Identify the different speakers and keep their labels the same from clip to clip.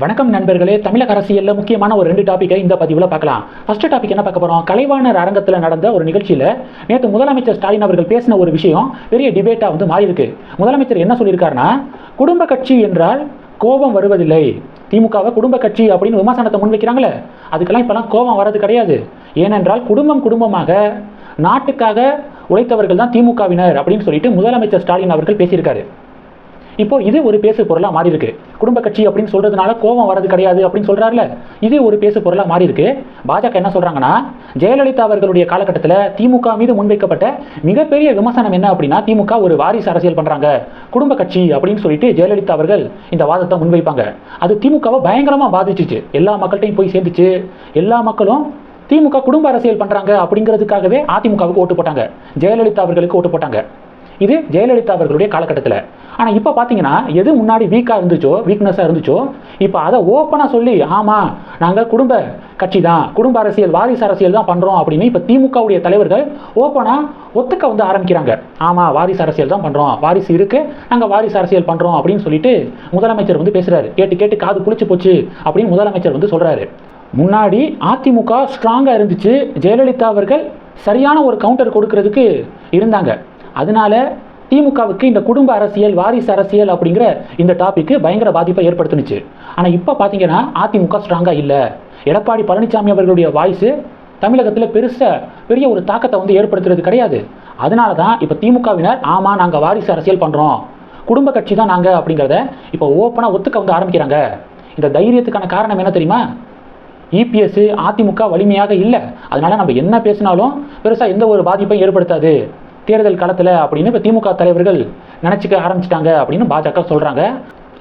Speaker 1: வணக்கம் நண்பர்களே. தமிழக அரசியலில் முக்கியமான ஒரு ரெண்டு டாப்பிக்கை இந்த பதிவில் பார்க்கலாம். ஃபர்ஸ்ட் டாபிக் என்ன பார்க்க போகிறோம் கலைவாணர் அரங்கத்தில் நடந்த ஒரு நிகழ்ச்சியில் நேற்று முதலமைச்சர் ஸ்டாலின் அவர்கள் பேசின ஒரு விஷயம் பெரிய டிபேட்டாக வந்து மாறி இருக்கு முதலமைச்சர் என்ன சொல்லியிருக்காருன்னா குடும்ப கட்சி என்றால் கோபம் வருவதில்லை. திமுகவை குடும்ப கட்சி அப்படின்னு விமர்சனத்தை முன்வைக்கிறாங்களே. அதுக்கெல்லாம் இப்போலாம் கோபம் வர்றது கிடையாது. ஏனென்றால் குடும்பம் குடும்பமாக நாட்டுக்காக உழைத்தவர்கள் தான் திமுகவினர் அப்படின்னு சொல்லிட்டு முதலமைச்சர் ஸ்டாலின் அவர்கள் பேசியிருக்காரு. இப்போ இது ஒரு பேசு பொருளாக மாறி இருக்கு குடும்ப கட்சி அப்படின்னு சொல்றதுனால கோபம் வரது கிடையாது அப்படின்னு சொல்றாருல. இது ஒரு பேசு பொருளாக மாறி இருக்கு பாஜக என்ன சொல்றாங்கன்னா ஜெயலலிதா அவர்களுடைய காலகட்டத்தில் திமுக மீது முன்வைக்கப்பட்ட மிகப்பெரிய விமர்சனம் என்ன அப்படின்னா திமுக ஒரு வாரிசு அரசியல் பண்றாங்க. குடும்ப கட்சி அப்படின்னு சொல்லிட்டு ஜெயலலிதா அவர்கள் இந்த வாதத்தை முன்வைப்பாங்க. அது திமுகவை பயங்கரமாக பாதிச்சுச்சு. எல்லா மக்கள்கிட்டையும் போய் சேர்ந்துச்சு. எல்லா மக்களும் திமுக குடும்ப அரசியல் பண்றாங்க அப்படிங்கிறதுக்காகவே அதிமுகவுக்கு ஓட்டு போட்டாங்க. ஜெயலலிதா அவர்களுக்கு ஓட்டு போட்டாங்க. இது ஜெயலலிதா அவர்களுடைய காலகட்டத்தில். ஆனால் இப்போ பார்த்தீங்கன்னா எது முன்னாடி வீக்காக இருந்துச்சோ வீக்னஸாக இருந்துச்சோ இப்போ அதை ஓப்பனாக சொல்லி ஆமாம் நாங்கள் குடும்ப கட்சி தான் குடும்ப அரசியல் வாரிசு அரசியல் தான் பண்ணுறோம் அப்படின்னு இப்போ திமுகவுடைய தலைவர்கள் ஓப்பனாக ஒத்துக்க வந்து ஆரம்பிக்கிறாங்க. ஆமாம் வாரிசு அரசியல் தான் பண்ணுறோம் வாரிசு இருக்கு நாங்கள் வாரிசு அரசியல் பண்ணுறோம் அப்படின்னு சொல்லிட்டு முதலமைச்சர் வந்து பேசுகிறாரு கேட்டு கேட்டு காது புளிச்சு போச்சு அப்படின்னு முதலமைச்சர் வந்து சொல்கிறாரு முன்னாடி அதிமுக ஸ்ட்ராங்காக இருந்துச்சு ஜெயலலிதா அவர்கள் சரியான ஒரு கவுண்டர் கொடுக்கறதுக்கு இருந்தாங்க. அதனால திமுகவுக்கு இந்த குடும்ப அரசியல் வாரிசு அரசியல் அப்படிங்கிற இந்த டாபிக்கு பயங்கர பாதிப்பை ஏற்படுத்துனுச்சு. ஆனால் இப்போ பார்த்தீங்கன்னா அதிமுக ஸ்ட்ராங்காக இல்லை. எடப்பாடி பழனிசாமி அவர்களுடைய வாய்ஸு தமிழகத்தில் பெருசாக பெரிய ஒரு தாக்கத்தை வந்து ஏற்படுத்துறது கிடையாது. அதனால தான் இப்போ திமுகவினர் ஆமாம் நாங்கள் வாரிசு அரசியல் பண்ணுறோம் குடும்ப கட்சி தான் நாங்கள் அப்படிங்கிறத இப்போ ஓப்பனாக ஒத்துக்க வந்து ஆரம்பிக்கிறாங்க. இந்த தைரியத்துக்கான காரணம் என்ன தெரியுமா? இபிஎஸ் அதிமுக வலிமையாக இல்லை. அதனால நம்ம என்ன பேசினாலும் பெருசாக எந்த ஒரு பாதிப்பையும் ஏற்படுத்தாது. தேர்தல் காலத்தில் அப்படின்னு இப்போ திமுக தலைவர்கள் நினச்சிக்க ஆரம்பிச்சிட்டாங்க அப்படின்னு பாஜக சொல்கிறாங்க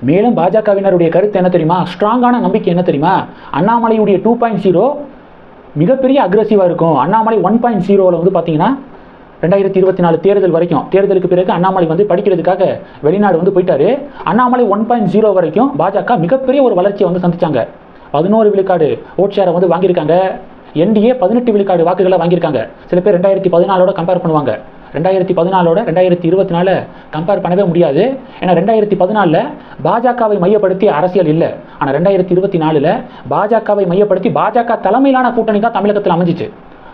Speaker 1: மேலும் பாஜகவினருடைய கருத்து என்ன தெரியுமா? ஸ்ட்ராங்கான நம்பிக்கை என்ன தெரியுமா? அண்ணாமலையுடைய டூ பாயிண்ட் ஜீரோ மிகப்பெரிய அக்ரஸிவாக இருக்கும். அண்ணாமலை ஒன் பாயிண்ட் ஜீரோவில் வந்து பார்த்தீங்கன்னா ரெண்டாயிரத்தி இருபத்தி நாலு தேர்தல் வரைக்கும் தேர்தலுக்கு பிறகு அண்ணாமலை வந்து படிக்கிறதுக்காக வெளிநாடு வந்து போயிட்டாரு. அண்ணாமலை ஒன் பாயிண்ட் ஜீரோ வரைக்கும் பாஜக மிகப்பெரிய ஒரு வளர்ச்சியை வந்து சந்திச்சாங்க. பதினோரு விழுக்காடு ஓட் ஷேரை வந்து வாங்கியிருக்காங்க. என்டிஏ பதினெட்டு விழுக்காடு வாக்குகளை வாங்கியிருக்காங்க. சில பேர் ரெண்டாயிரத்தி பதினாலோட கம்பேர் பண்ணுவாங்க. ரெண்டாயிரத்தி பதினாலோட ரெண்டாயிரத்தி இருபத்தி நாலு கம்பேர் பண்ணவே முடியாது. ஏன்னா ரெண்டாயிரத்தி பதினாலில் பாஜகவை மையப்படுத்தி அரசியல் இல்லை. ஆனால் ரெண்டாயிரத்தி இருபத்தி நாலில் பாஜகவை மையப்படுத்தி பாஜக தலைமையிலான கூட்டணி தான் தமிழகத்தில் அமைஞ்சிச்சு.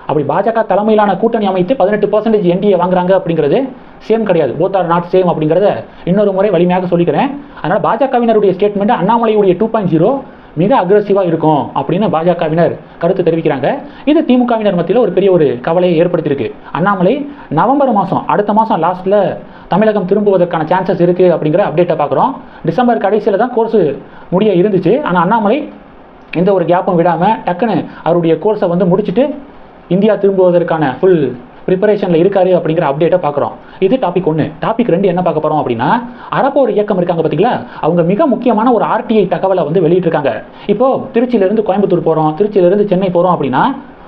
Speaker 1: அப்படி பாஜக தலைமையிலான கூட்டணி அமைத்து பதினெட்டு பர்சன்டேஜ் என்டிஏ வாங்குறாங்க அப்படிங்கிறது சேம் கிடையாது. போத் ஆர் நாட் சேம் அப்படிங்கிறத இன்னொரு முறை வலிமையாக சொல்லிக்கிறேன். அதனால் பாஜகவினருடைய ஸ்டேட்மெண்ட் அண்ணாமலையுடைய டூ பாயிண்ட் ஜீரோ மிக அக்ரஸிவாக இருக்கும் அப்படின்னு பாஜகவினர் கருத்து தெரிவிக்கிறாங்க. இது திமுகவினர் மத்தியில் ஒரு பெரிய ஒரு கவலையை ஏற்படுத்தியிருக்கு. அண்ணாமலை நவம்பர் மாதம் அடுத்த மாதம் லாஸ்ட்டில் தமிழகம் திரும்புவதற்கான சான்சஸ் இருக்குது அப்படிங்கிற அப்டேட்டை பார்க்குறோம். டிசம்பர் கடைசியில் தான் கோர்ஸ் முடிய இருந்துச்சு. ஆனால் அண்ணாமலை எந்த ஒரு கேப்பும் விடாமல் டக்குன்னு அவருடைய கோர்ஸை வந்து முடிச்சுட்டு இந்தியா திரும்புவதற்கான ஃபுல் ப்ரிப்பரேஷனில் இருக்காரு அப்படிங்கிற அப்டேட்டை பார்க்குறோம். இது டாபிக் ஒன்று டாபிக் ரெண்டு என்ன பார்க்க போகிறோம் அப்படின்னா அறப்போர் இயக்கம் இருக்காங்க பார்த்தீங்களா அவங்க மிக முக்கியமான ஒரு ஆர்டிஐ தகவலை வந்து வெளியிட்டிருக்காங்க. இப்போ திருச்சியிலேருந்து கோயம்புத்தூர் போகிறோம் திருச்சியிலேருந்து சென்னை போகிறோம் அப்படின்னா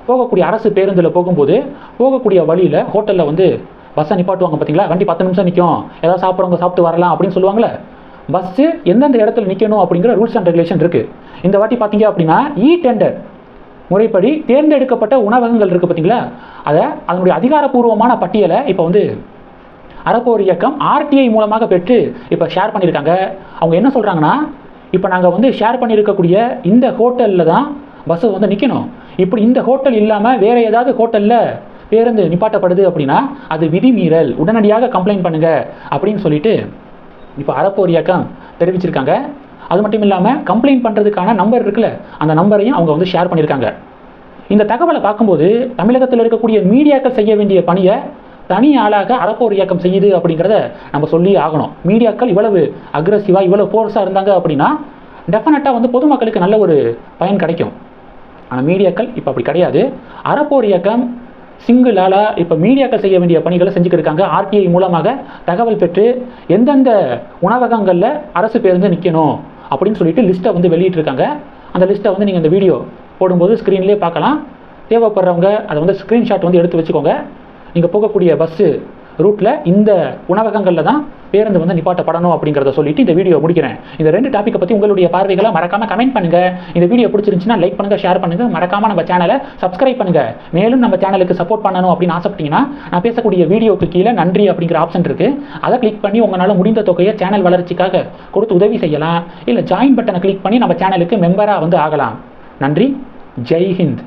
Speaker 1: போகக்கூடிய அரசு பேருந்தில் போகும்போது போகக்கூடிய வழியில் ஹோட்டலில் வந்து பஸ்ஸை நிப்பாட்டுவாங்க பார்த்தீங்களா வண்டி பத்து நிமிஷம் நிற்கும் ஏதாவது சாப்பிட்றவங்க சாப்பிட்டு வரலாம் அப்படின்னு சொல்லுவாங்களே பஸ்ஸு எந்தெந்த இடத்துல நிற்கணும் அப்படிங்கிற ரூல்ஸ் அண்ட் ரெகுலேஷன் இருக்குது இந்த வாட்டி பார்த்தீங்க அப்படின்னா இ டெண்டர் முறைப்படி தேர்ந்தெடுக்கப்பட்ட உணவகங்கள் இருக்குது பார்த்தீங்களா அதை அதனுடைய அதிகாரப்பூர்வமான பட்டியலை இப்போ வந்து அறப்போர் இயக்கம் ஆர்டிஐ மூலமாக பெற்று இப்போ ஷேர் பண்ணியிருக்காங்க. அவங்க என்ன சொல்கிறாங்கன்னா இப்போ நாங்கள் வந்து ஷேர் பண்ணியிருக்கக்கூடிய இந்த ஹோட்டலில் தான் பஸ்ஸு வந்து நிற்கணும் இப்படி இந்த ஹோட்டல் இல்லாமல் வேறு ஏதாவது ஹோட்டலில் பேருந்து நிப்பாட்டப்படுது அப்படின்னா அது விதிமீறல். உடனடியாக கம்ப்ளைண்ட் பண்ணுங்கள் அப்படின்னு சொல்லிட்டு இப்போ அறப்போர் இயக்கம் தெரிவிச்சிருக்காங்க. அது மட்டும் இல்லாமல் கம்ப்ளைண்ட் பண்ணுறதுக்கான நம்பர் இருக்குல்ல அந்த நம்பரையும் அவங்க வந்து ஷேர் பண்ணியிருக்காங்க இந்த தகவலை பார்க்கும்போது தமிழகத்தில் இருக்கக்கூடிய மீடியாக்கள் செய்ய வேண்டிய பணியை தனி ஆளாக அறப்போர் இயக்கம் செய்யுது அப்படிங்கிறத நம்ம சொல்லி ஆகணும். மீடியாக்கள் இவ்வளவு அக்ரஸிவாக இவ்வளவு ஃபோர்ஸாக இருந்தாங்க அப்படின்னா டெஃபினட்டாக வந்து பொதுமக்களுக்கு நல்ல ஒரு பயன் கிடைக்கும். ஆனால் மீடியாக்கள் இப்போ அப்படி கிடையாது. அறப்போர் இயக்கம் சிங்கிளாலாக இப்போ மீடியாக்கள் செய்ய வேண்டிய பணிகளை செஞ்சுக்கிருக்காங்க ஆர்டிஐ மூலமாக தகவல் பெற்று எந்தெந்த உணவகங்களில் அரசு பேருந்து நிற்கணும் அப்படின்னு சொல்லிட்டு லிஸ்ட்டை வந்து வெளியிட்டிருக்காங்க. அந்த லிஸ்ட்டை வந்து நீங்கள் இந்த வீடியோ போடும்போது ஸ்க்ரீன்லேயே பார்க்கலாம். தேவைப்படுறவங்க அதை வந்து ஸ்க்ரீன்ஷாட் வந்து எடுத்து வச்சுக்கோங்க. நீங்கள் போகக்கூடிய பஸ்ஸு ரூட்டில் இந்த உணவகங்களில் தான் பேருந்து வந்து நிப்பாட்டப்படணும் அப்படிங்கிறத சொல்லிட்டு இந்த வீடியோ முடிக்கிறேன். இந்த ரெண்டு டாப்பிக்கை பற்றி உங்களுடைய பார்வைகளை மறக்காம கமெண்ட் பண்ணுங்க. இந்த வீடியோ பிடிச்சிருந்துச்சுன்னா லைக் பண்ணுங்க ஷேர் பண்ணுங்க. மறக்காம நம்ம சேனலை சப்ஸ்கிரைப் பண்ணுங்க. மேலும் நம்ம சேனலுக்கு சப்போர்ட் பண்ணணும் அப்படின்னு ஆசைப்பட்டீங்கன்னா நான் பேசக்கூடிய வீடியோக்கு கீழே நன்றி அப்படிங்கிற ஆப்ஷன் இருக்கு. அதை கிளிக் பண்ணி உங்களால் முடிந்த தொகையை சேனல் வளர்ச்சிக்காக கொடுத்து உதவி செய்யலாம். இல்லை ஜாயின் பட்டனை கிளிக் பண்ணி நம்ம சேனலுக்கு மெம்பராக வந்து ஆகலாம். நன்றி. ஜெய் ஹிந்த்.